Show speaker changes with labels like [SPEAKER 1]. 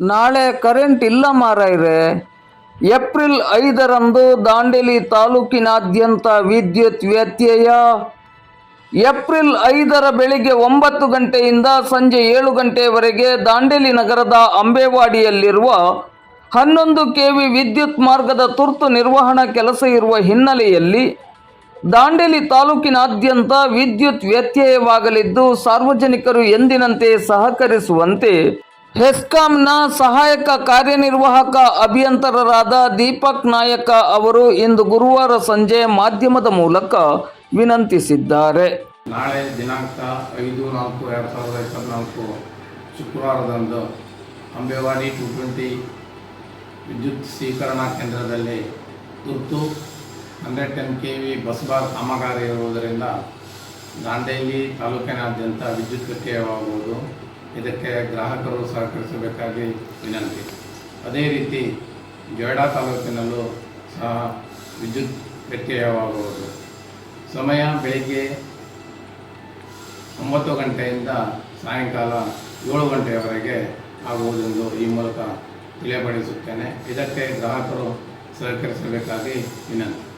[SPEAKER 1] ನಾಳೆ ಕರೆಂಟ್ ಇಲ್ಲ ಮಾರಾಯ್ರೆ. ಏಪ್ರಿಲ್ ಐದರಂದು ದಾಂಡೇಲಿ ತಾಲೂಕಿನಾದ್ಯಂತ ವಿದ್ಯುತ್ ವ್ಯತ್ಯಯ. ಏಪ್ರಿಲ್ ಐದರ ಬೆಳಿಗ್ಗೆ ಒಂಬತ್ತು ಗಂಟೆಯಿಂದ ಸಂಜೆ ಏಳು ಗಂಟೆಯವರೆಗೆ ದಾಂಡೇಲಿ ನಗರದ ಅಂಬೇವಾಡಿಯಲ್ಲಿರುವ ಹನ್ನೊಂದು ಕೆವಿ ವಿದ್ಯುತ್ ಮಾರ್ಗದ ತುರ್ತು ನಿರ್ವಹಣಾ ಕೆಲಸ ಇರುವ ಹಿನ್ನೆಲೆಯಲ್ಲಿ ದಾಂಡೇಲಿ ತಾಲೂಕಿನಾದ್ಯಂತ ವಿದ್ಯುತ್ ವ್ಯತ್ಯಯವಾಗಲಿದ್ದು ಸಾರ್ವಜನಿಕರು ಎಂದಿನಂತೆ ಸಹಕರಿಸುವಂತೆ ಹೆಸ್ಕಾಂನ ಸಹಾಯಕ ಕಾರ್ಯನಿರ್ವಾಹಕ ಅಭಿಯಂತರರಾದ ದೀಪಕ್ ನಾಯಕ ಅವರು ಇಂದು ಗುರುವಾರ ಸಂಜೆ ಮಾಧ್ಯಮದ ಮೂಲಕ ವಿನಂತಿಸಿದ್ದಾರೆ.
[SPEAKER 2] ನಾಳೆ ದಿನಾಂಕ ಐದು ನಾಲ್ಕು ಎರಡು ಸಾವಿರದ ಇಪ್ಪತ್ತ್ನಾಲ್ಕು ಶುಕ್ರವಾರದಂದು ಅಂಬೇವಾಡಿ ಟು ಟ್ವೆಂಟಿ ವಿದ್ಯುತ್ ಸ್ವೀಕರಣಾ ಕೇಂದ್ರದಲ್ಲಿ ತುರ್ತು hundred ten K V bus bar ಕಾಮಗಾರಿ ಇರುವುದರಿಂದ ದಾಂಡೇಲಿ ತಾಲೂಕಿನಾದ್ಯಂತ ವಿದ್ಯುತ್ ವ್ಯತ್ಯಯವಾಗುವುದು ಇದಕ್ಕೆ ಗ್ರಾಹಕರು ಸಹಕರಿಸಬೇಕಾಗಿ ವಿನಂತಿ. ಅದೇ ರೀತಿ ಜೋಡಾ ತಾಲೂಕಿನಲ್ಲೂ ಸಹ ವಿದ್ಯುತ್ ವ್ಯತ್ಯಯವಾಗುವುದು. ಸಮಯ ಬೆಳಿಗ್ಗೆ ಒಂಬತ್ತು ಗಂಟೆಯಿಂದ ಸಾಯಂಕಾಲ ಏಳು ಗಂಟೆಯವರೆಗೆ ಆಗುವುದೆಂದು ಈ ಮೂಲಕ ತಿಳಿಯಪಡಿಸುತ್ತೇನೆ. ಇದಕ್ಕೆ ಗ್ರಾಹಕರು ಸಹಕರಿಸಬೇಕಾಗಿ ವಿನಂತಿ.